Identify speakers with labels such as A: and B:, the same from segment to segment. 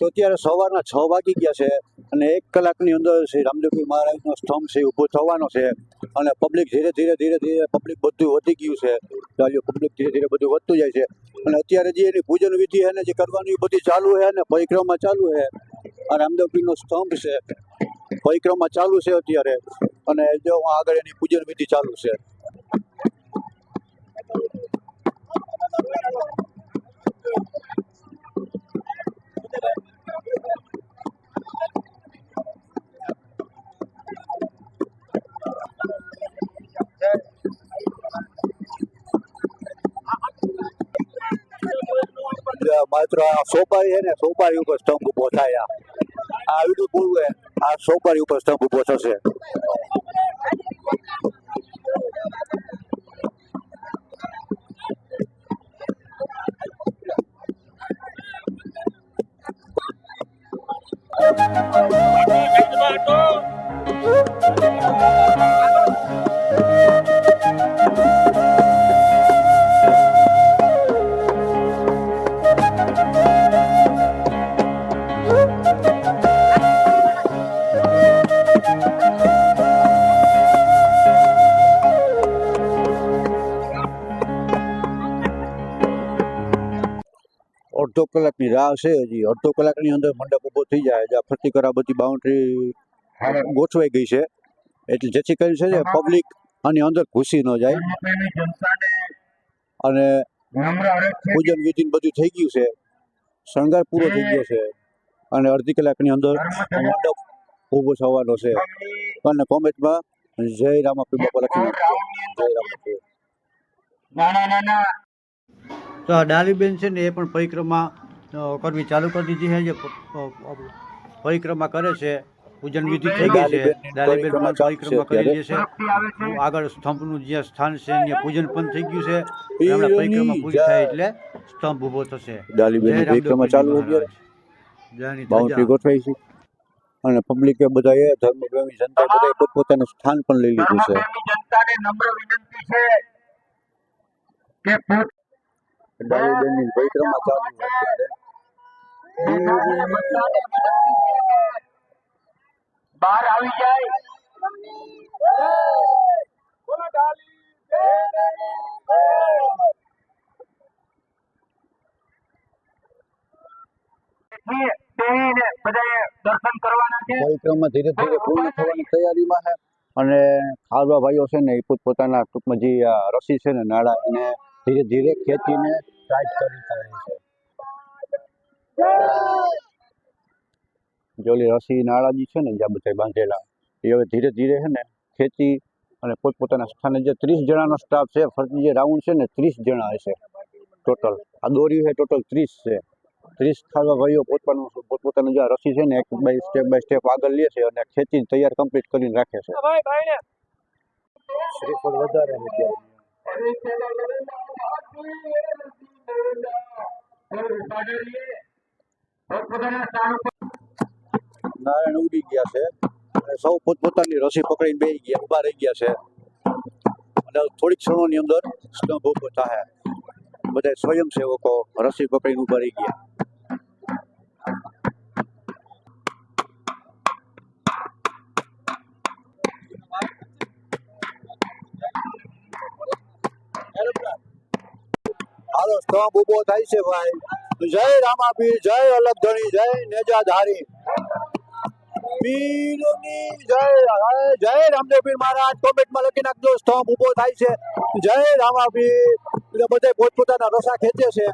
A: તો અત્યારે સવારના છ વાગી ગયા છે અને એક કલાકની અંદર શ્રી રામદેવપીર મહારાજનો સ્તંભ છે ઊભો થવાનો છે અને પબ્લિક ધીરે ધીરે ધીરે ધીરે પબ્લિક બધું વધી ગયું છે. ચાલ્યો પબ્લિક ધીરે ધીરે બધું વધતું જાય છે. અને અત્યારે જે એની પૂજન વિધિ છે ને જે કરવાની એ બધી ચાલુ છે ને પરિક્રમા ચાલુ છે. આ રામદેવપીરનો સ્તંભ છે. પરિક્રમા ચાલુ છે અત્યારે. અને જો આગળ એની પૂજન વિધિ ચાલુ છે જે માત્ર આ સોપારી છે ને, સોપારી ઉપર સ્તંભ ઊભો થાય આ આ આવીડું પૂરું છે આ સોપારી ઉપર સ્તંભ ઊભો થશે. અડધો કલાકની રાહ છે હજી. અડધો કલાકની અંદર મંડપ ઊભો થઈ જાય જ્યાં ફરતી કરા બધી બાઉન્ડ્રી ગોઠવાઈ ગઈ છે. એટલે જેથી કરી છે ને પબ્લિક આની અંદર ઘૂસી ન જાય. અને પૂજન વિધિ બધું થઈ ગયું છે. શણગાર પૂરો થઈ ગયો છે. અને અડધી કલાકની અંદર મંડપ ઊભો થવાનો છે. અને કોમેન્ટમાં જય રામાપીર બાપા લખી જય રામાપીર. તો આ ડાલીબેન છે ને એ પણ પરિક્રમા કરવી ચાલુ કરી દીધી છે. જે પરિક્રમા કરે છે પૂજન વિધિ થઈ ગઈ છે. ડાલીબેન પણ પરિક્રમા કરી રહી છે. આગળ સ્તંભનું જે સ્થાન છે ત્યાં પૂજન પણ થઈ ગયું છે. હમણાં પરિક્રમા પૂરી થાય એટલે સ્તંભ ઊભો થશે. ડાલીબેન
B: પરિક્રમા ચાલુ બાઉન્ડ્રી ગોઠવાઈ છે. અને પબ્લિકે બધાએ ધર્મપ્રેમી જનતા બધાએ પોતપોતાનું સ્થાન પણ લઈ લીધું છે.
C: જનતાને નમ્ર વિનંતી છે કે
B: પરિક્રમા ચાલુ અત્યારે
C: કે બહાર આવી જાય
B: પરિક્રમા ધીરે ધીરે પૂર્ણ થવાની તૈયારીમાં છે અને ખારવા ભાઈઓ છે ને એ પોતપોતાના ટૂંકમાં જે રસી છે ને નાળા એને ધીરે ધીરે ખેતીને ટાઈટ કરી કરે છે. જોલી રસી નાળાજી છે ને જ્યાં બધા બાંધેલા એ હવે ધીરે ધીરે છે ને ખેતી અને પોતપોતાના સ્થાને જે ત્રીસ જણાનો સ્ટાફ છે ફરતી જે રાઉન્ડ છે ને ત્રીસ જણા હશે ટોટલ આ દોરી છે ટોટલ ત્રીસ છે. ત્રીસ ખાવા ભાઈઓ પોતપોતાનું પોતપોતાનું જે રસી છે ને એક બાય સ્ટેપ બાય સ્ટેપ આગળ લે છે અને ખેતી તૈયાર કમ્પ્લીટ કરીને રાખે છે. શ્રીફળ વધારે
A: નારાયણ ઉડી ગયા છે. સૌ પોતપોતાની રસી પકડીને બેસી ગયા ઊભા રહી ગયા છે. અને થોડીક ક્ષણોની અંદર સ્તંભ ઊભો થાય. બધા સ્વયંસેવકો રસી પકડીને ઊભા રહી ગયા. હાલો ઊભો થાય છે ભાઈ. જય રામાપીર, જય અલગધણી, જય નેજાધારી. પીરની જય લખી નાખજો, સ્તંભ ઊભો થાય છે. જય રામાપીર. એટલે બધા પોતપોતાના રસા ખેંચે છે.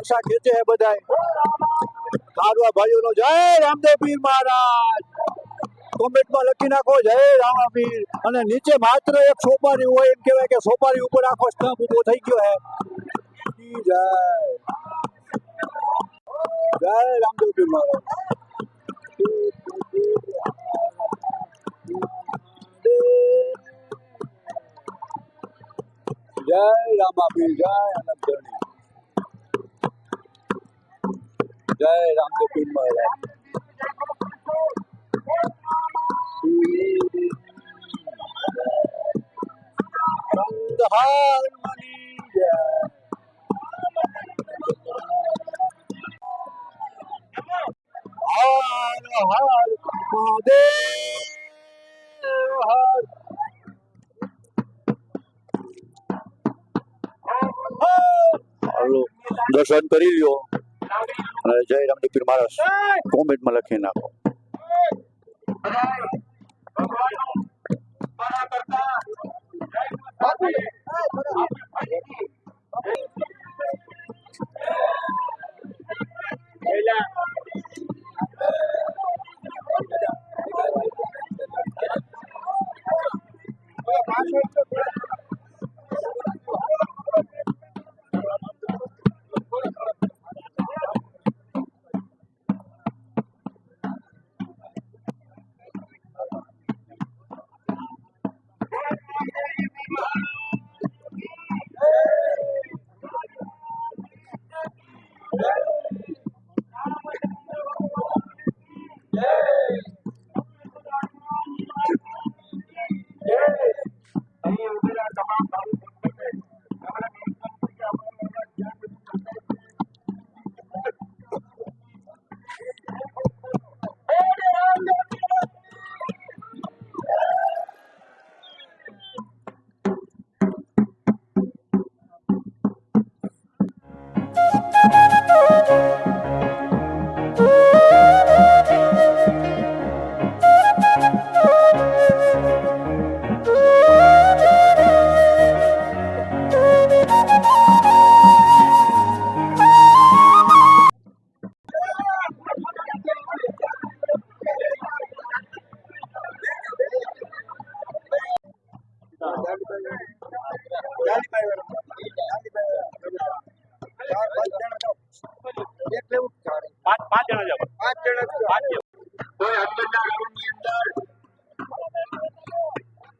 A: રસા ખેંચે છે બધા કારવા ભાઈઓનો જય રામદેવ પીર મહારાજ. કોમેન્ટમાં લખી નાખો, જય રામાપીર અને નીચે માત્ર એક સોપારી હોય, એમ કહેવાય કે સોપારી ઉપર આખો સ્તંભ ઊભો થઈ ગયો હે. જય. જય રામદેવજી મહારાજ. જય રામાપીર જય અનંતરણી જય રામદેવ
B: હાલો દર્શન કરી લ્યો અને જય રામદેવ પીર મહારાજ કોમેન્ટમાં લખી નાખો
C: અંદર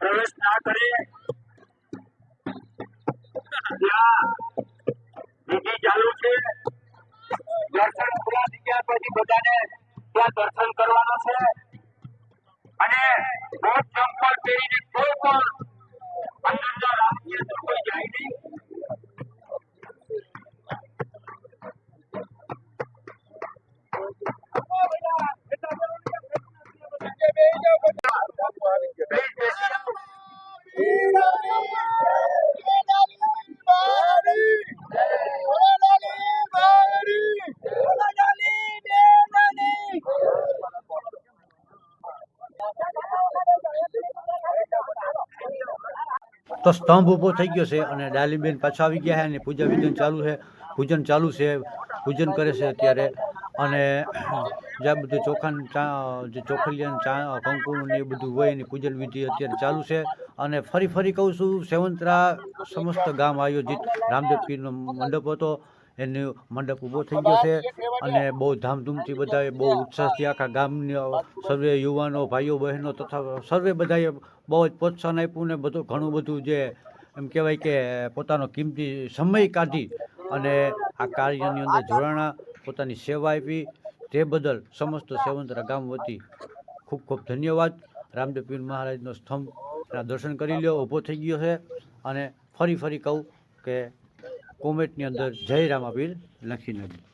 C: પ્રવેશ ના કરે. ત્યાં ચાલુ છે, દર્શન પૂરા થઈ ગયા પછી બધાને ત્યાં દર્શન કરવાનો છે. અને બોટ ચંપલ પહેરીને કોઈ પણ
B: તો સ્તંભ ઊભો થઈ ગયો છે અને ડાલીબેન પાછા આવી ગયા છે અને પૂજા વિધાન ચાલુ છે. પૂજન ચાલુ છે. પૂજન કરે છે અત્યારે. અને જ્યાં બધું ચોખાન જે ચોખલિયાન ચા કંકુ ને એ બધું હોય એની પૂજન વિધિ અત્યારે ચાલુ છે. અને ફરી ફરી કહું છું, સેવંતરા સમસ્ત ગામ આયોજિત રામદેવ પીરનો મંડપ હતો. એનો મંડપ ઊભો થઈ ગયો છે અને બહુ ધામધૂમથી બધાએ બહુ ઉત્સાહથી આખા ગામની સર્વે યુવાનો, ભાઈઓ, બહેનો તથા સર્વે બધાએ બહુ જ પ્રોત્સાહન આપ્યું ને બધું ઘણું બધું જે એમ કહેવાય કે પોતાનો કિંમતી સમય કાઢી અને આ કાર્યની અંદર જોડાણા, પોતાની સેવા આપી. તે બદલ સમસ્ત સેવંતરા ગામ વતી ખૂબ ખૂબ ધન્યવાદ. રામદેવ પીર મહારાજનો સ્તંભના દર્શન કરી લ્યો, ઊભો થઈ ગયો છે. અને ફરી ફરી કહું કે કોમેન્ટની અંદર જય રામાપીર લખી નાખજો.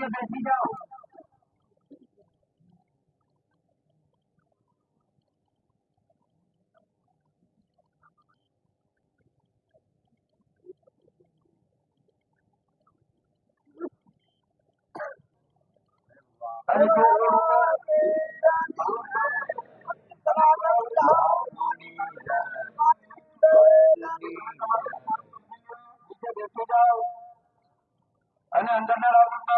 C: કે નીચે બેસી જાઓ અને જો નીચે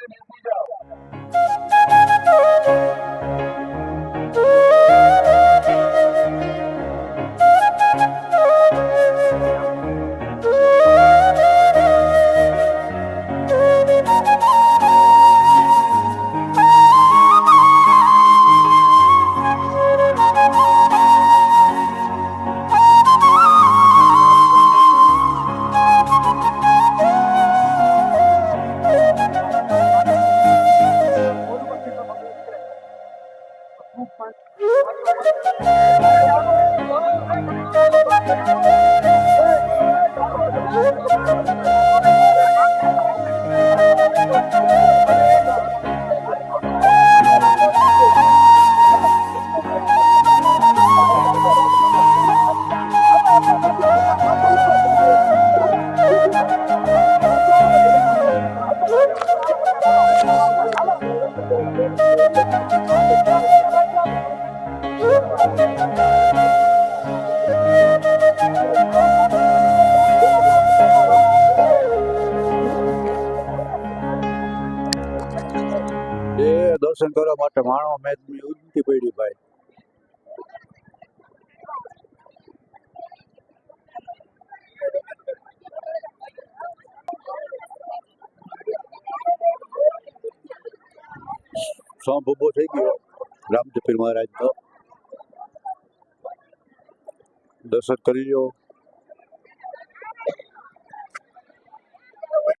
C: Lord, and
A: we દર્શન કરવા માટે માણો મેદની સોંપ ઊભો થઈ ગયો. રામજપીર મહારાજ નો દર્શન કરી લો